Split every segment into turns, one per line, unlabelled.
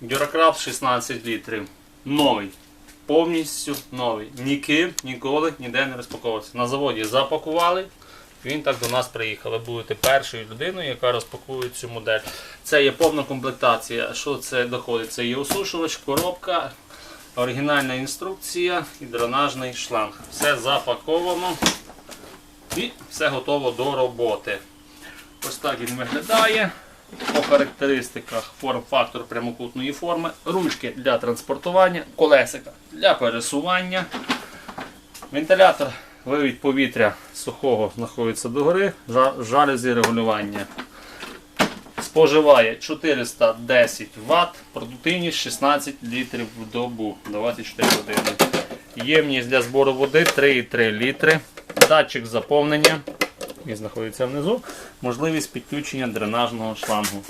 Дюракраб 16 літрів. Новий. Повністю новий. Ніким ніколи ніде не розпаковувався. На заводі запакували. Він так до нас приїхав. Ви будете першою людиною, яка розпакує цю модель. Це є повна комплектація. Що це доходить? Це є осушувач, коробка, оригінальна інструкція і дренажний шланг. Все запаковано і все готово до роботи. Ось так він виглядає. По характеристиках форм-фактор прямокутної форми, ручки для транспортування, колесика для пересування. Вентилятор вивід повітря сухого знаходиться догори, жа- жалюзі регулювання. Споживає 410 Вт, продуктивність 16 літрів в добу 24 години. Ємність для збору води 3,3 літри. Датчик заповнення. Він знаходиться внизу. Можливість підключення дренажного шлангу.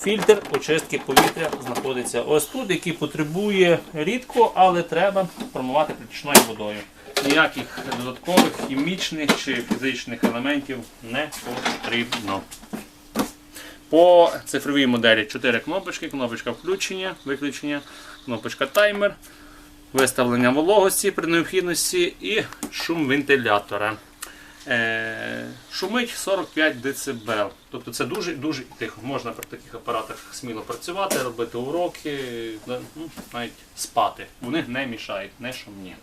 Фільтр очистки повітря знаходиться ось тут, який потребує рідко, але треба промивати протічною водою. Ніяких додаткових хімічних чи фізичних елементів не потрібно. По цифровій моделі 4 кнопочки, кнопочка включення, виключення, кнопочка таймер, виставлення вологості при необхідності і шум вентилятора. Е, шумить 45 дБ. Тобто це дуже дуже тихо. Можна при таких апаратах сміло працювати, робити уроки, ну, навіть спати. Вони не мішають, не шумні.